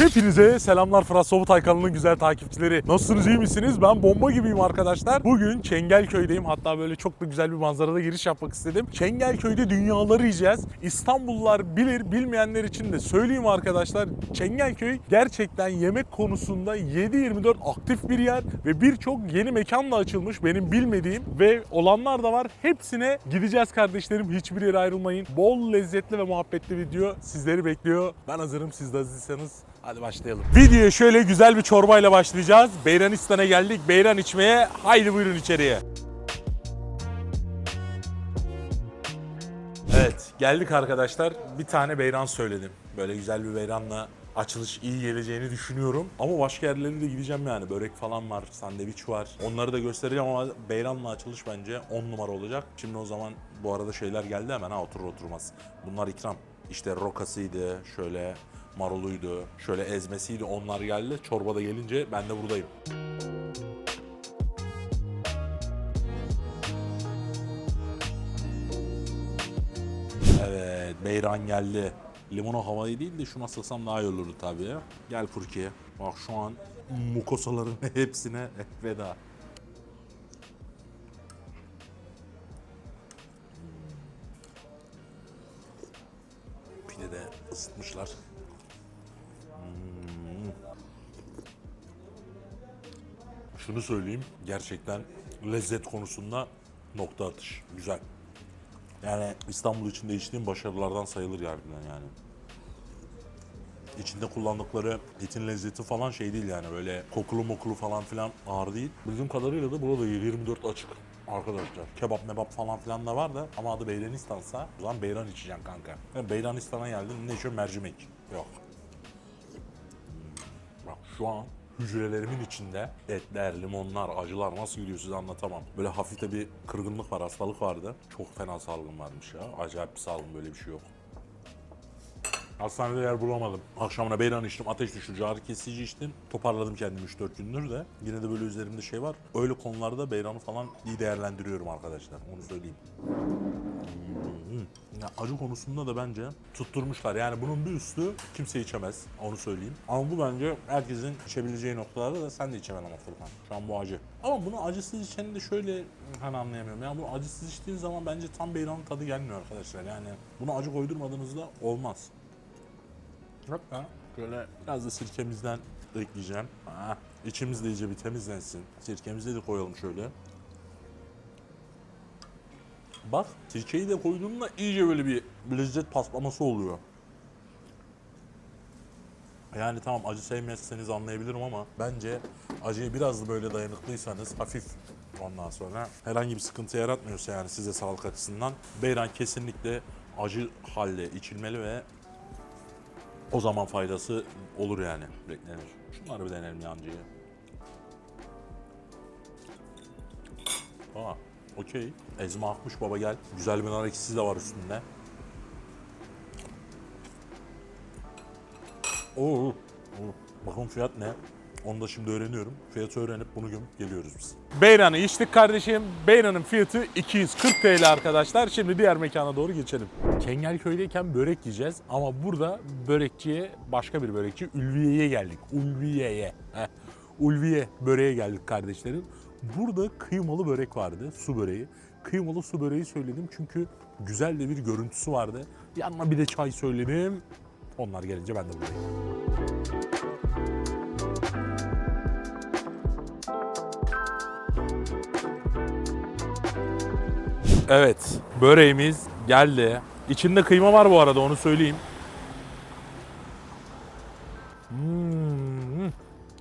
Hepinize selamlar Fırat Sobutay kanalının güzel takipçileri. Nasılsınız iyi misiniz? Ben bomba gibiyim arkadaşlar. Bugün Çengelköy'deyim. Hatta böyle çok da güzel bir manzarada giriş yapmak istedim. Çengelköy'de dünyaları yiyeceğiz. İstanbullular bilir, bilmeyenler için de söyleyeyim arkadaşlar. Çengelköy gerçekten yemek konusunda 7-24 aktif bir yer ve birçok yeni mekan da açılmış benim bilmediğim ve olanlar da var. Hepsine gideceğiz kardeşlerim. Hiçbir yere ayrılmayın. Bol lezzetli ve muhabbetli video sizleri bekliyor. Ben hazırım siz de hazırsanız. Hadi başlayalım. Videoya şöyle güzel bir çorbayla başlayacağız. Beyranistan'a geldik. Beyran içmeye. Haydi buyurun içeriye. Evet geldik arkadaşlar. Bir tane beyran söyledim. Böyle güzel bir beyranla açılış iyi geleceğini düşünüyorum. Ama başka yerlere de gideceğim yani. Börek falan var, sandviç var. Onları da göstereceğim ama beyranla açılış bence 10 numara olacak. Şimdi o zaman bu arada şeyler geldi hemen ha oturur oturmaz. Bunlar ikram. İşte rokasıydı, şöyle maruluydu, şöyle ezmesiydi onlar geldi. Çorba da gelince ben de buradayım. Evet, beyran geldi. Limonu havayı değil de şuna sıksam daha iyi olurdu tabii. Gel Furkiye. Bak şu an mukosaların hepsine veda. Hmm. Pide de ısıtmışlar. Şunu söyleyeyim, gerçekten lezzet konusunda nokta atış. Güzel. Yani İstanbul için değiştiğim başarılardan sayılır harbiden yani. İçinde kullandıkları etin lezzeti falan şey değil yani böyle kokulu mokulu falan filan ağır değil. Bildiğim kadarıyla da burada 24 açık arkadaşlar. Kebap mebap falan filan da var da ama adı Beyranistan'sa o zaman beyran içeceksin kanka. Ben Beyranistan'a geldim ne içiyorum mercimek. Yok. Bak şu an hücrelerimin içinde etler, limonlar, acılar nasıl gidiyor size anlatamam. Böyle hafif de bir kırgınlık var, hastalık vardı. Çok fena salgın varmış ya. Acayip bir salgın böyle bir şey yok. Hastanede yer bulamadım. Akşamına beyran içtim, ateş düşürücü, ağrı kesici içtim. Toparladım kendimi 3-4 gündür de. Yine de böyle üzerimde şey var. Öyle konularda beyranı falan iyi değerlendiriyorum arkadaşlar. Onu söyleyeyim. Ya acı konusunda da bence tutturmuşlar. Yani bunun bir üstü kimse içemez. Onu söyleyeyim. Ama bu bence herkesin içebileceği noktalarda da sen de içemem ama Furkan. Şu an bu acı. Ama bunu acısız içeni de şöyle hani anlayamıyorum. Yani bunu acısız içtiğin zaman bence tam beyranın tadı gelmiyor arkadaşlar. Yani bunu acı koydurmadığınızda olmaz. Hatta şöyle biraz da sirkemizden ekleyeceğim. Ha, içimiz de iyice bir temizlensin. Sirkemizi de koyalım şöyle. Bak sirkeyi de koyduğumda iyice böyle bir lezzet patlaması oluyor. Yani tamam acı sevmezseniz anlayabilirim ama bence acıya biraz da böyle dayanıklıysanız hafif ondan sonra herhangi bir sıkıntı yaratmıyorsa yani size sağlık açısından beyran kesinlikle acı halde içilmeli ve o zaman faydası olur yani beklenir. Şunları bir deneyelim yancıyı. Aa, okey. Ezme akmış baba gel. Güzel bir nar ekşisi de var üstünde. Oo, oo. Bakın fiyat ne? Onu da şimdi öğreniyorum. Fiyatı öğrenip bunu gömüp geliyoruz biz. Beyran'ı içtik kardeşim. Beyran'ın fiyatı 240 TL arkadaşlar. Şimdi diğer mekana doğru geçelim. Çengelköy'deyken börek yiyeceğiz ama burada börekçiye, başka bir börekçi Ulviye'ye geldik. Ulviye'ye. Heh. Ulviye böreğe geldik kardeşlerim. Burada kıymalı börek vardı, su böreği. Kıymalı su böreği söyledim çünkü güzel de bir görüntüsü vardı. Yanına bir de çay söyledim. Onlar gelince ben de buradayım. Evet, böreğimiz geldi. İçinde kıyma var bu arada onu söyleyeyim. Hmm.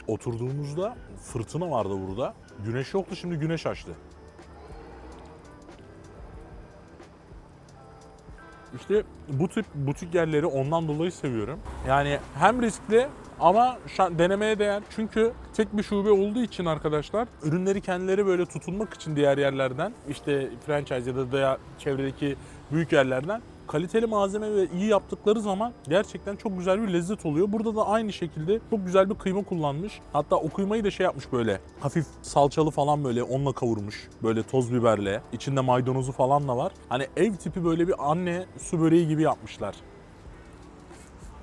Oturduğumuzda fırtına vardı burada. Güneş yoktu şimdi güneş açtı. İşte bu tip butik yerleri ondan dolayı seviyorum. Yani hem riskli ama denemeye değer. Çünkü tek bir şube olduğu için arkadaşlar ürünleri kendileri böyle tutunmak için diğer yerlerden işte franchise ya da da çevredeki büyük yerlerden kaliteli malzeme ve iyi yaptıkları zaman gerçekten çok güzel bir lezzet oluyor. Burada da aynı şekilde çok güzel bir kıyma kullanmış. Hatta o kıymayı da şey yapmış böyle hafif salçalı falan böyle onunla kavurmuş. Böyle toz biberle. İçinde maydanozu falan da var. Hani ev tipi böyle bir anne su böreği gibi yapmışlar.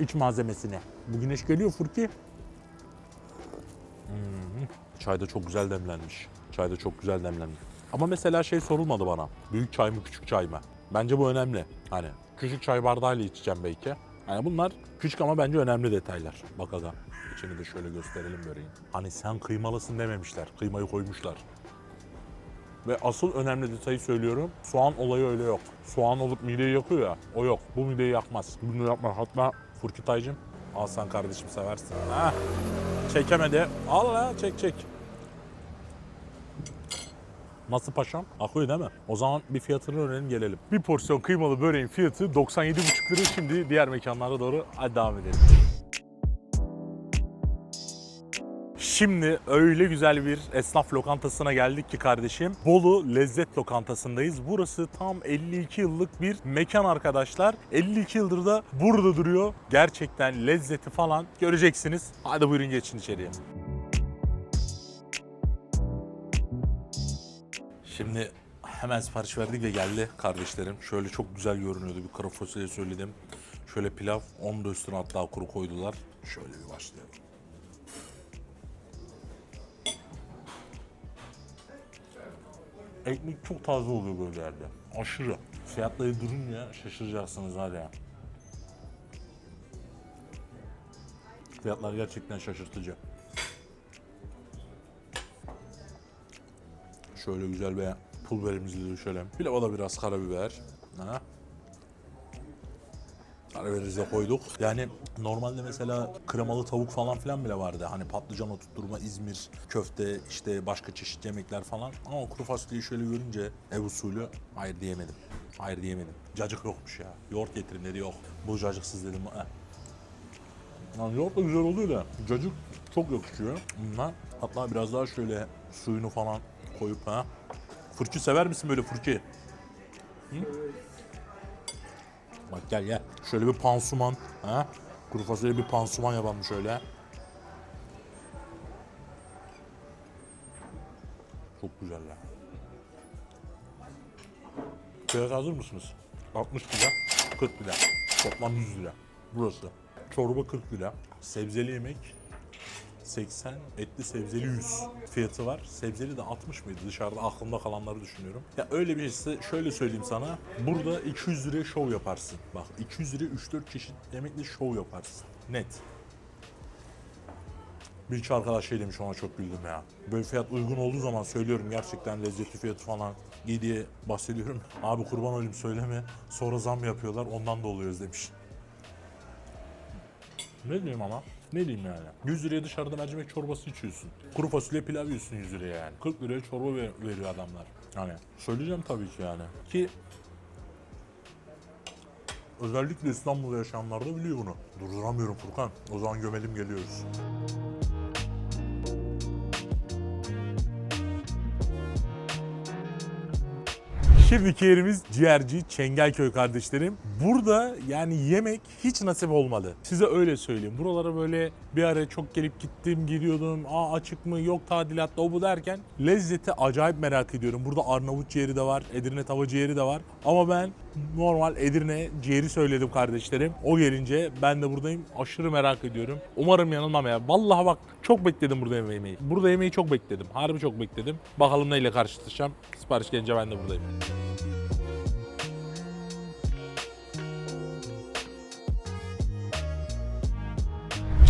iç malzemesini. Bu güneş geliyor Furki. Çay da çok güzel demlenmiş. Çay da çok güzel demlenmiş. Ama mesela şey sorulmadı bana. Büyük çay mı küçük çay mı? Bence bu önemli. Hani küçük çay bardağıyla içeceğim belki. Yani bunlar küçük ama bence önemli detaylar. Bak aga. İçini de şöyle gösterelim böreğin. Hani sen kıymalısın dememişler. Kıymayı koymuşlar. Ve asıl önemli detayı söylüyorum. Soğan olayı öyle yok. Soğan olup mideyi yakıyor ya. O yok. Bu mideyi yakmaz. Bunu yapma. Hatta Furki Taycım. Al sen kardeşim seversin. Ha. Çekemedi. Al la çek çek. Nasıl paşam? Akıyor değil mi? O zaman bir fiyatını öğrenelim gelelim. Bir porsiyon kıymalı böreğin fiyatı 97,5 lira. Şimdi diğer mekanlara doğru hadi devam edelim. Şimdi öyle güzel bir esnaf lokantasına geldik ki kardeşim. Bolu Lezzet Lokantası'ndayız. Burası tam 52 yıllık bir mekan arkadaşlar. 52 yıldır da burada duruyor. Gerçekten lezzeti falan göreceksiniz. Hadi buyurun geçin içeriye. Şimdi hemen sipariş verdik ve geldi kardeşlerim. Şöyle çok güzel görünüyordu. Bir kuru fasulye söyledim. Şöyle pilav. Onun da üstüne hatta kuru koydular. Şöyle bir başlayalım. Ekmek çok taze oluyor böyle yerde. Aşırı. Fiyatları durunca şaşıracaksınız var ya. Fiyatlar gerçekten şaşırtıcı. Şöyle güzel bir pul biberimizi düşelim. Pilava da biraz karabiber. Ha. Karabiberi de koyduk. Yani normalde mesela kremalı tavuk falan filan bile vardı. Hani patlıcan oturtturma, İzmir, köfte, işte başka çeşit yemekler falan. Ama kuru fasulyeyi şöyle görünce ev usulü hayır diyemedim. Hayır diyemedim. Cacık yokmuş ya. Yoğurt getirin dedi yok. Bu cacıksız dedim. Eh. Yani yoğurt da güzel oluyor da cacık çok yakışıyor. Bundan hatta biraz daha şöyle suyunu falan koyup ha. Fırçı sever misin böyle fırçı? Bak gel gel. Şöyle bir pansuman. Ha? Kuru fasulye bir pansuman yapalım şöyle. Çok güzel ya. Fiyat hazır mısınız? 60 lira, 40 lira. Toplam 100 lira. Burası. Çorba 40 lira. Sebzeli yemek 80, etli sebzeli 100 fiyatı var. Sebzeli de 60 mıydı? Dışarıda aklımda kalanları düşünüyorum. Ya öyle bir şeyse şöyle söyleyeyim sana. Burada 200 liraya şov yaparsın. Bak 200 liraya 3-4 çeşit yemekle şov yaparsın. Net. Bir arkadaş şey demiş ona çok güldüm ya. Böyle fiyat uygun olduğu zaman söylüyorum gerçekten lezzetli fiyatı falan iyi diye bahsediyorum. Abi kurban olayım söyleme. Sonra zam yapıyorlar ondan da oluyoruz demiş. Ne diyeyim ama? Ne diyeyim yani? 100 liraya dışarıda mercimek çorbası içiyorsun. Kuru fasulye pilav yiyorsun 100 liraya yani. 40 liraya çorba ver- veriyor adamlar. Yani söyleyeceğim tabii ki yani. Ki özellikle İstanbul'da yaşayanlar da biliyor bunu. Durduramıyorum Furkan. O zaman gömelim geliyoruz. Şimdiki yerimiz ciğerci Çengelköy kardeşlerim. Burada yani yemek hiç nasip olmadı. Size öyle söyleyeyim. Buralara böyle bir ara çok gelip gittim, gidiyordum. Aa açık mı, yok tadilatta o bu derken lezzeti acayip merak ediyorum. Burada Arnavut ciğeri de var, Edirne tava ciğeri de var. Ama ben normal Edirne ciğeri söyledim kardeşlerim. O gelince ben de buradayım. Aşırı merak ediyorum. Umarım yanılmam ya. Vallahi bak çok bekledim burada yemeği. Burada yemeği çok bekledim. Harbi çok bekledim. Bakalım neyle karşılaşacağım. Sipariş gelince ben de buradayım.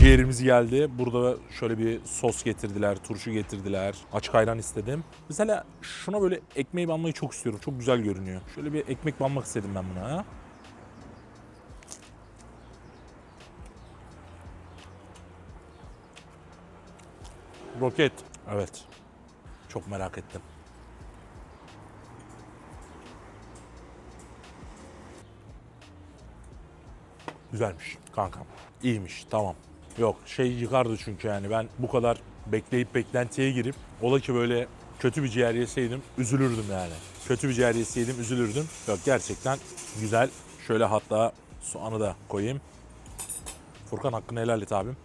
Ciğerimiz geldi. Burada şöyle bir sos getirdiler, turşu getirdiler. Açık ayran istedim. Mesela şuna böyle ekmeği banmayı çok istiyorum. Çok güzel görünüyor. Şöyle bir ekmek banmak istedim ben buna. Roket. Evet. Çok merak ettim. Güzelmiş kankam. İyiymiş tamam. Yok şey yıkardı çünkü yani ben bu kadar bekleyip beklentiye girip ola ki böyle kötü bir ciğer yeseydim üzülürdüm yani. Kötü bir ciğer yeseydim üzülürdüm. Yok gerçekten güzel. Şöyle hatta soğanı da koyayım. Furkan hakkını helal et abim.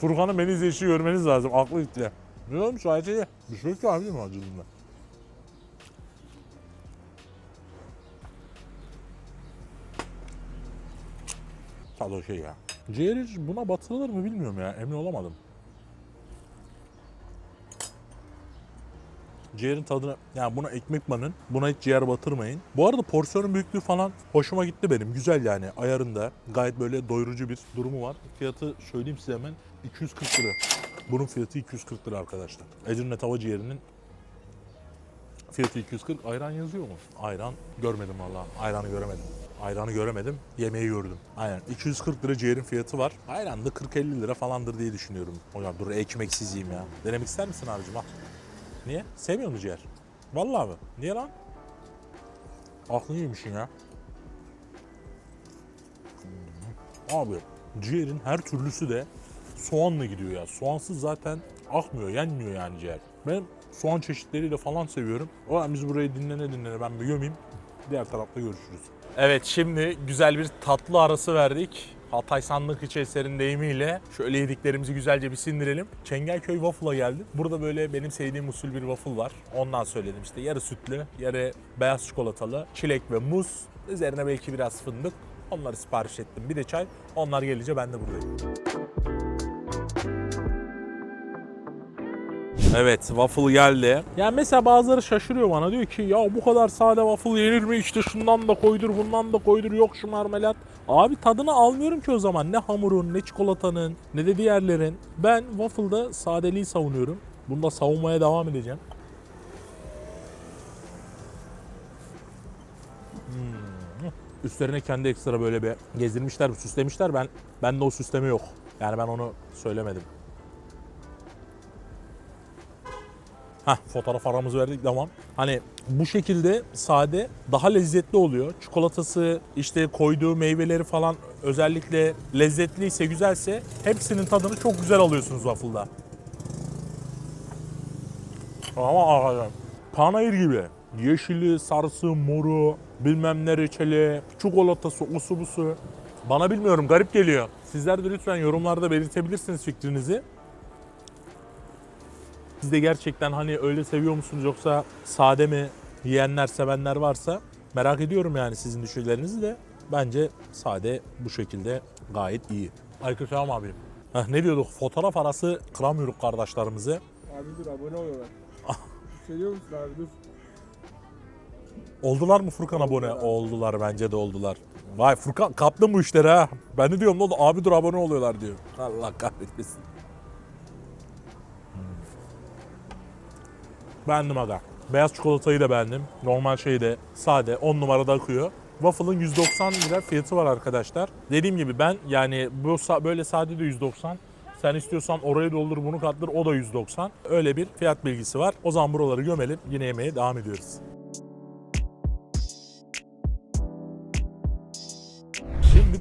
Furkan'ın beni izleyişi görmeniz lazım. Aklı gitti. Ne olmuş iyi. Bir şey yok ki abi değil mi acılığında? Tadı şey ya. Ciğer hiç buna batırılır mı bilmiyorum ya. Emin olamadım. Ciğerin tadını, yani buna ekmek banın, buna hiç ciğer batırmayın. Bu arada porsiyonun büyüklüğü falan hoşuma gitti benim. Güzel yani ayarında. Gayet böyle doyurucu bir durumu var. Fiyatı söyleyeyim size hemen 240 lira. Bunun fiyatı 240 lira arkadaşlar. Edirne tava ciğerinin fiyatı 240. Ayran yazıyor mu? Ayran görmedim valla. Ayranı göremedim. Ayranı göremedim. Yemeği gördüm. Aynen. 240 lira ciğerin fiyatı var. Ayran da 40-50 lira falandır diye düşünüyorum. Hocam dur ekmeksiz yiyeyim ya. Denemek ister misin abicim? Al. Niye? Sevmiyor musun ciğer? Vallahi mi? Niye lan? Aklını yemişsin ya. Abi ciğerin her türlüsü de soğanla gidiyor ya. Soğansız zaten akmıyor, yenmiyor yani ciğer. Ben soğan çeşitleriyle falan seviyorum. O yüzden biz burayı dinlene dinlene ben bir gömeyim. Diğer tarafta görüşürüz. Evet şimdi güzel bir tatlı arası verdik. Hatay Sandık İçi eserin deyimiyle şöyle yediklerimizi güzelce bir sindirelim. Çengelköy Waffle'a geldim. Burada böyle benim sevdiğim usul bir waffle var. Ondan söyledim işte yarı sütlü, yarı beyaz çikolatalı, çilek ve muz. Üzerine belki biraz fındık. Onları sipariş ettim. Bir de çay. Onlar gelince ben de buradayım. Evet waffle geldi. Yani mesela bazıları şaşırıyor bana diyor ki ya bu kadar sade waffle yenir mi? İşte şundan da koydur bundan da koydur yok şu marmelat. Abi tadını almıyorum ki o zaman ne hamurun ne çikolatanın ne de diğerlerin. Ben waffle'da sadeliği savunuyorum. Bunu da savunmaya devam edeceğim. Hmm. Üstlerine kendi ekstra böyle bir gezdirmişler, süslemişler. Ben ben de o süsleme yok. Yani ben onu söylemedim. Heh, fotoğraf aramızı verdik tamam. Hani bu şekilde sade daha lezzetli oluyor. Çikolatası işte koyduğu meyveleri falan özellikle lezzetliyse güzelse hepsinin tadını çok güzel alıyorsunuz waffle'da. Ama arkadaşlar panayır gibi. Yeşili, sarısı, moru, bilmem ne reçeli, çikolatası, usu busu. Bana bilmiyorum garip geliyor. Sizler de lütfen yorumlarda belirtebilirsiniz fikrinizi. Siz de gerçekten hani öyle seviyor musunuz yoksa sade mi yiyenler sevenler varsa merak ediyorum yani sizin düşüncelerinizi de. Bence sade bu şekilde gayet iyi. Aleykümselam abi. Heh, ne diyorduk? Fotoğraf arası kıramıyoruz kardeşlerimizi. Abi dur abone oluyorlar. Seviyor musun abi dur. Oldular mı Furkan abone? Oldular bence de oldular. Vay Furkan kaptın bu işleri ha. Ben de diyorum ne oldu? Abi dur abone oluyorlar diyor. Allah kahretmesin. Beğendim aga. Beyaz çikolatayı da beğendim. Normal şeyi de sade 10 numarada akıyor. Waffle'ın 190 lira fiyatı var arkadaşlar. Dediğim gibi ben yani bu böyle sade de 190. Sen istiyorsan orayı doldur bunu katlar o da 190. Öyle bir fiyat bilgisi var. O zaman buraları gömelim. Yine yemeğe devam ediyoruz.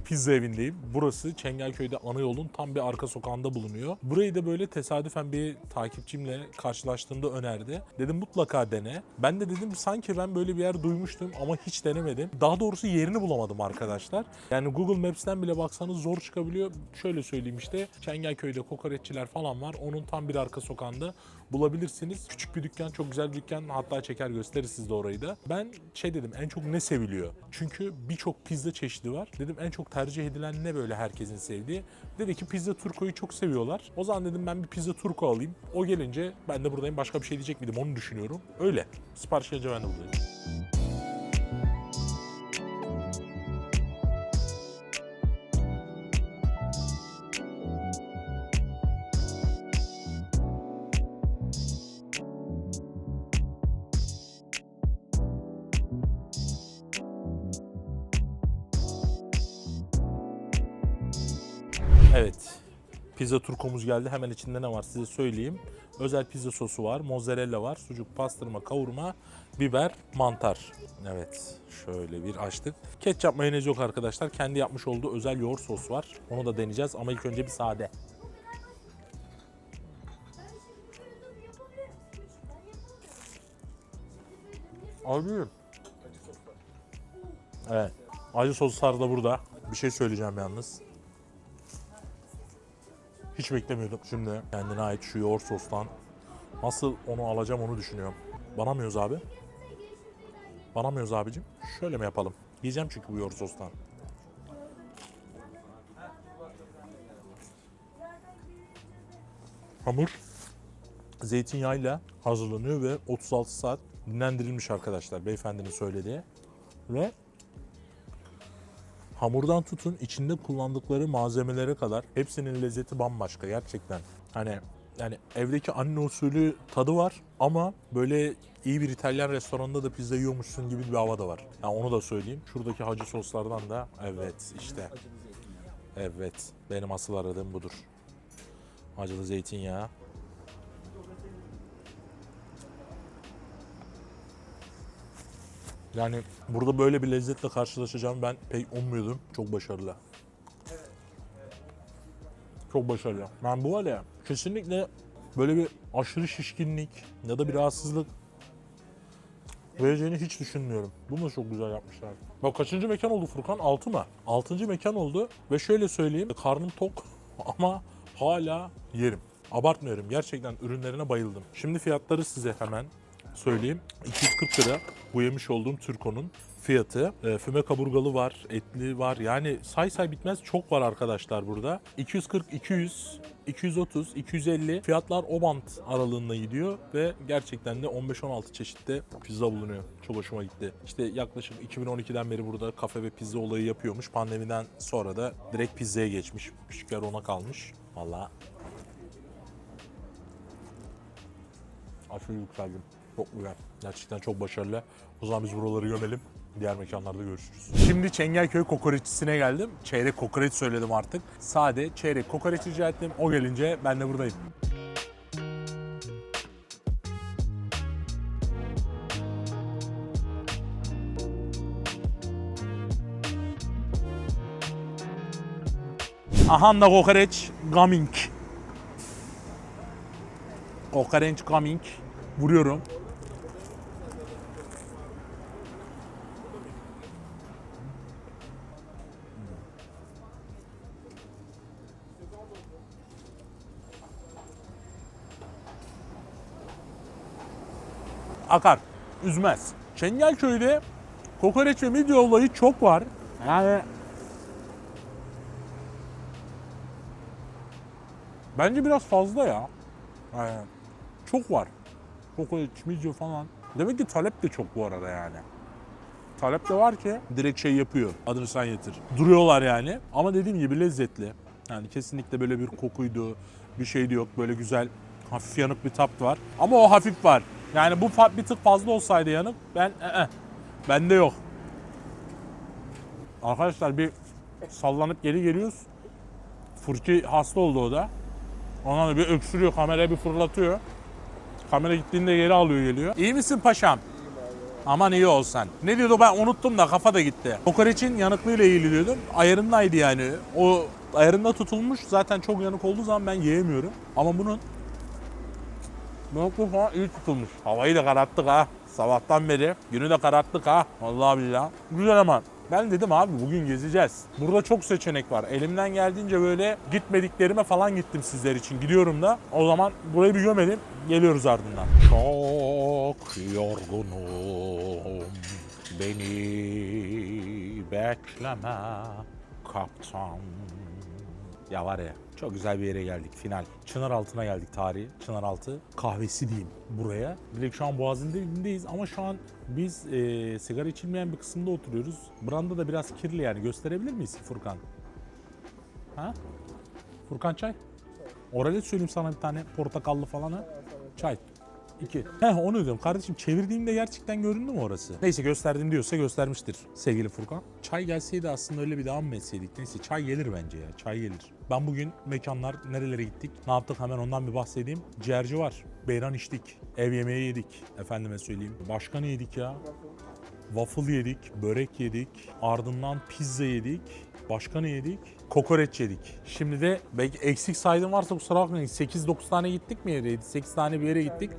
Pizza evindeyim. Burası Çengelköy'de ana yolun tam bir arka sokağında bulunuyor. Burayı da böyle tesadüfen bir takipçimle karşılaştığımda önerdi. Dedim mutlaka dene. Ben de dedim sanki ben böyle bir yer duymuştum ama hiç denemedim. Daha doğrusu yerini bulamadım arkadaşlar. Yani Google Maps'ten bile baksanız zor çıkabiliyor. Şöyle söyleyeyim işte Çengelköy'de kokoreççiler falan var. Onun tam bir arka sokağında bulabilirsiniz. Küçük bir dükkan, çok güzel bir dükkan. Hatta çeker gösteririz siz de orayı da. Ben şey dedim en çok ne seviliyor? Çünkü birçok pizza çeşidi var. Dedim en çok tercih edilen ne böyle herkesin sevdiği? Dedi ki pizza turkoyu çok seviyorlar. O zaman dedim ben bir pizza turko alayım. O gelince ben de buradayım başka bir şey diyecek miydim onu düşünüyorum. Öyle. Sipariş gelince ben de buradayım. Evet. Pizza turkomuz geldi. Hemen içinde ne var size söyleyeyim. Özel pizza sosu var, mozzarella var, sucuk, pastırma, kavurma, biber, mantar. Evet, şöyle bir açtık. Ketçap mayonez yok arkadaşlar. Kendi yapmış olduğu özel yoğurt sos var. Onu da deneyeceğiz ama ilk önce bir sade. Abi. Evet. Acı soslar da burada. Bir şey söyleyeceğim yalnız. Hiç beklemiyordum şimdi. Kendine ait şu yoğurt sostan. Nasıl onu alacağım onu düşünüyorum. Bana Banamıyoruz abi. Bana Banamıyoruz abicim. Şöyle mi yapalım? Yiyeceğim çünkü bu yoğurt sostan. Hamur zeytinyağıyla hazırlanıyor ve 36 saat dinlendirilmiş arkadaşlar beyefendinin söylediği. Ve hamurdan tutun içinde kullandıkları malzemelere kadar hepsinin lezzeti bambaşka gerçekten. Hani yani evdeki anne usulü tadı var ama böyle iyi bir İtalyan restoranında da pizza yiyormuşsun gibi bir hava da var. Yani onu da söyleyeyim. Şuradaki hacı soslardan da evet işte. Evet benim asıl aradığım budur. Acılı zeytinyağı. Yani burada böyle bir lezzetle karşılaşacağım ben pek ummuyordum. Çok başarılı. Çok başarılı. Ben bu var ya kesinlikle böyle bir aşırı şişkinlik ya da bir rahatsızlık vereceğini hiç düşünmüyorum. Bunu da çok güzel yapmışlar. Bak kaçıncı mekan oldu Furkan? 6 mı? 6. mekan oldu ve şöyle söyleyeyim karnım tok ama hala yerim. Abartmıyorum. Gerçekten ürünlerine bayıldım. Şimdi fiyatları size hemen söyleyeyim. 240 lira bu yemiş olduğum Türko'nun fiyatı. E, füme kaburgalı var, etli var. Yani say say bitmez çok var arkadaşlar burada. 240, 200, 230, 250 fiyatlar o bant aralığında gidiyor ve gerçekten de 15-16 çeşitte pizza bulunuyor. Çok hoşuma gitti. İşte yaklaşık 2012'den beri burada kafe ve pizza olayı yapıyormuş. Pandemiden sonra da direkt pizzaya geçmiş. Küçük yer ona kalmış. Valla aşırı yükseldim. Çok güzel. Gerçekten çok başarılı. O zaman biz buraları gömelim. Diğer mekanlarda görüşürüz. Şimdi Çengelköy kokoreççisine geldim. Çeyrek kokoreç söyledim artık. Sade çeyrek kokoreç rica ettim. O gelince ben de buradayım. Aha da kokoreç coming. Kokoreç coming. Vuruyorum. Akar. Üzmez. Çengelköy'de kokoreç ve midye olayı çok var. Yani bence biraz fazla ya. Yani çok var. Kokoreç, midye falan. Demek ki talep de çok bu arada yani. Talep de var ki direkt şey yapıyor. Adını sen getir. Duruyorlar yani. Ama dediğim gibi lezzetli. Yani kesinlikle böyle bir kokuydu. Bir şeydi yok. Böyle güzel hafif yanık bir tat var. Ama o hafif var. Yani bu bir tık fazla olsaydı yanık ben ı-ı. bende yok. Arkadaşlar bir sallanıp geri geliyoruz. Furki hasta oldu o da. Ondan da bir öksürüyor, kamerayı bir fırlatıyor. Kamera gittiğinde geri alıyor geliyor. İyi misin paşam? Aman iyi olsan. Ne diyordu ben unuttum da kafa da gitti. Kokoreçin yanıklığıyla ilgili diyordum. Ayarındaydı yani. O ayarında tutulmuş. Zaten çok yanık olduğu zaman ben yiyemiyorum. Ama bunun Yanıklığı falan iyi tutulmuş. Havayı da kararttık ha. Sabahtan beri. Günü de kararttık ha. Vallahi billahi. Güzel ama. Ben dedim abi bugün gezeceğiz. Burada çok seçenek var. Elimden geldiğince böyle gitmediklerime falan gittim sizler için. Gidiyorum da. O zaman burayı bir gömelim. Geliyoruz ardından. Çok yorgunum. Beni bekleme kaptan. Ya var ya çok güzel bir yere geldik final. Çınar altına geldik tarihi. Çınar altı kahvesi diyeyim buraya. Direkt şu an Boğaz'ın dibindeyiz ama şu an biz e, sigara içilmeyen bir kısımda oturuyoruz. Branda da biraz kirli yani gösterebilir miyiz Furkan? Ha? Furkan çay? Oraya söyleyeyim sana bir tane portakallı falan ha. Çay. İki. Heh onu diyorum. Kardeşim çevirdiğimde gerçekten göründü mü orası? Neyse gösterdim diyorsa göstermiştir sevgili Furkan. Çay gelseydi aslında öyle bir devam etseydik? Neyse çay gelir bence ya. Çay gelir. Ben bugün mekanlar nerelere gittik? Ne yaptık hemen ondan bir bahsedeyim. Ciğerci var. Beyran içtik. Ev yemeği yedik. Efendime söyleyeyim. Başka ne yedik ya? Waffle yedik, börek yedik, ardından pizza yedik. Başka ne yedik? Kokoreç yedik. Şimdi de belki eksik saydım varsa kusura bakmayın. 8-9 tane gittik mi yere? 8 tane bir yere gittik.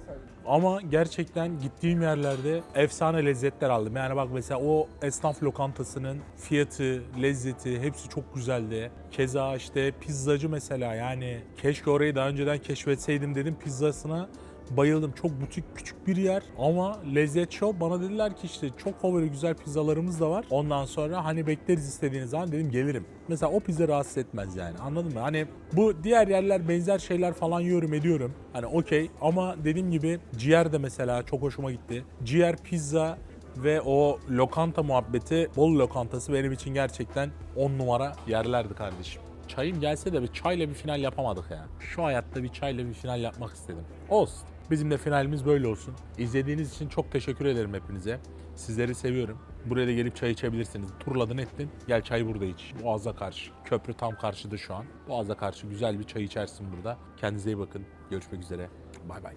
Ama gerçekten gittiğim yerlerde efsane lezzetler aldım. Yani bak mesela o esnaf lokantasının fiyatı, lezzeti hepsi çok güzeldi. Keza işte pizzacı mesela yani keşke orayı daha önceden keşfetseydim dedim pizzasına Bayıldım. Çok butik küçük bir yer ama lezzet çok. Bana dediler ki işte çok favori güzel pizzalarımız da var. Ondan sonra hani bekleriz istediğiniz zaman dedim gelirim. Mesela o pizza rahatsız etmez yani anladın mı? Hani bu diğer yerler benzer şeyler falan yiyorum ediyorum. Hani okey ama dediğim gibi ciğer de mesela çok hoşuma gitti. Ciğer pizza ve o lokanta muhabbeti, Bolu lokantası benim için gerçekten 10 numara yerlerdi kardeşim. Çayım gelse de bir çayla bir final yapamadık ya. Şu hayatta bir çayla bir final yapmak istedim. Olsun. Bizim de finalimiz böyle olsun. İzlediğiniz için çok teşekkür ederim hepinize. Sizleri seviyorum. Buraya da gelip çay içebilirsiniz. Turladın ettin. Gel çay burada iç. Boğaz'a karşı. Köprü tam karşıda şu an. Boğaz'a karşı güzel bir çay içersin burada. Kendinize iyi bakın. Görüşmek üzere. Bay bay.